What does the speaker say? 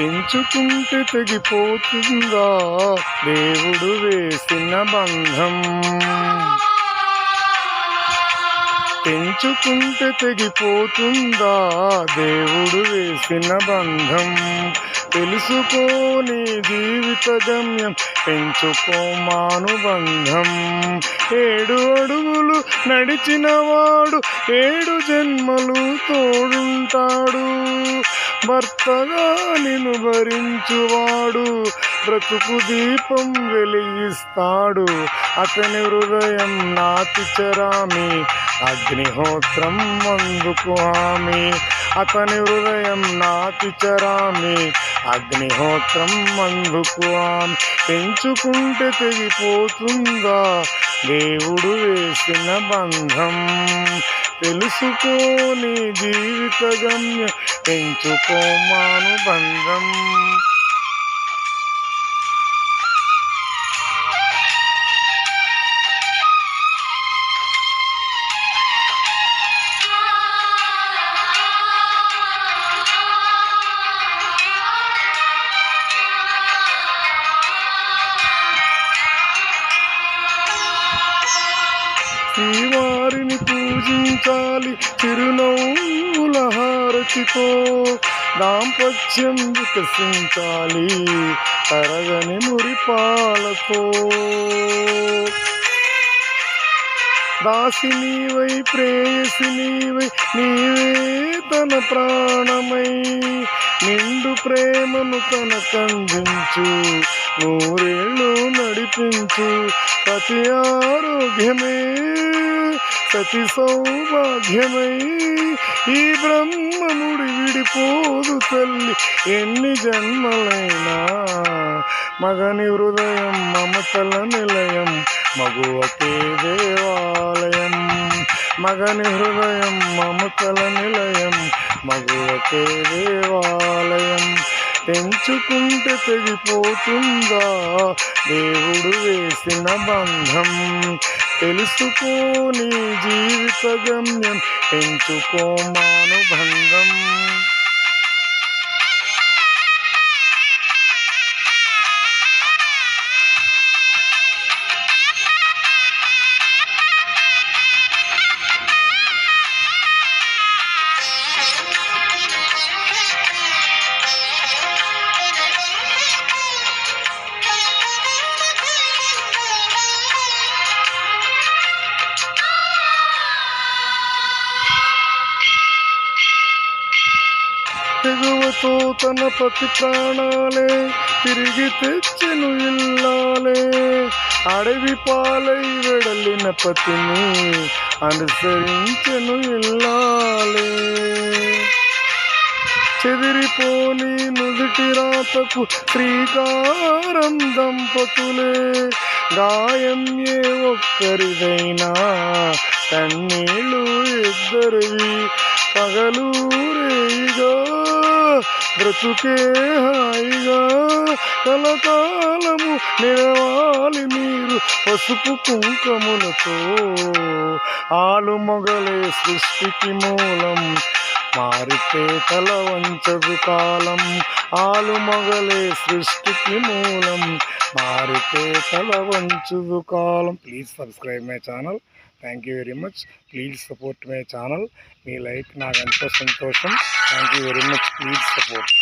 పెంచుకుంటే తెగిపోతుందా? దేవుడు వేసిన బంధం. పెంచుకుంటే తెగిపోతుందా? దేవుడు వేసిన బంధం. తెలుసుకోని జీవిత గమ్యం పెంచుకో మానుబంధం ఏడు అడుగులు నడిచిన వాడు ఏడు జన్మలు తోడుంటాడు. భర్తగా నిన్ను భరించువాడు. బ్రతుకు దీపం వెలిగిస్తాడు. అతని హృదయం నాతి చరామి అగ్నిహోత్రం అందుకు హామీ. అతని హృదయం నాతి చరామి అగ్నిహోత్రం అందుకు హామీ. పెంచుకుంటే తెగిపోతుందా? దేవుడు వేసిన బంధం. తెలుసుకోని జీవిత గమ్య పెంచుకోమాను బంధం. శ్రీవారిని పూజించాలి తిరునవ్వుల హారతితో దాంపత్యం వికసించాలి తరగని మురిపాలతో. దాసినీవై ప్రేయసినీవై నీవే తన ప్రాణమై నిండు ప్రేమను తనకందించు. నూరేళ్ళు నడిపించు ప్రతి ఆరోగ్యమే సతి సౌభాగ్యమై ఈ బ్రహ్మముడి విడిపోదు తల్లి. ఎన్ని జన్మలైనా మగని హృదయం మమతల నిలయం మగువకే దేవాలయం. మగని హృదయం మమతల నిలయం మగువకే దేవాలయం. పెంచుకుంటే తెగిపోతుందా దేవుడు వేసిన బంధం తెలుసుకోని జీవిత గమ్యం పెంచుకోమానుబంధం తెగువతో తన పతి ప్రాణాలే తిరిగి తెచ్చెను ఇల్లాలే. అడవి పాలై వెడలిన పతిని అనుసరించెను ఇల్లాలే. చెదిరిపోని నుదుటి రాతకు శ్రీకారం దంపతులే. గాయం ఏ ఒక్కరిదైనా కన్నీళ్ళు ఇద్దరివి పగలూరే బ్రతుకే హాయిగా కలకాలము నిలవాలి మీరు పసుపు కుంకములతో. ఆలు మొగలే సృష్టికి మూలం మారితే తల వంచదు కాలం ఆలు మొగలే సృష్టికి మూలం. మారితే తల వంచుదు కాలం. Please subscribe my channel thank you very much please support my channel me like నాకు ఎంతో సంతోషం. Thank you very much please support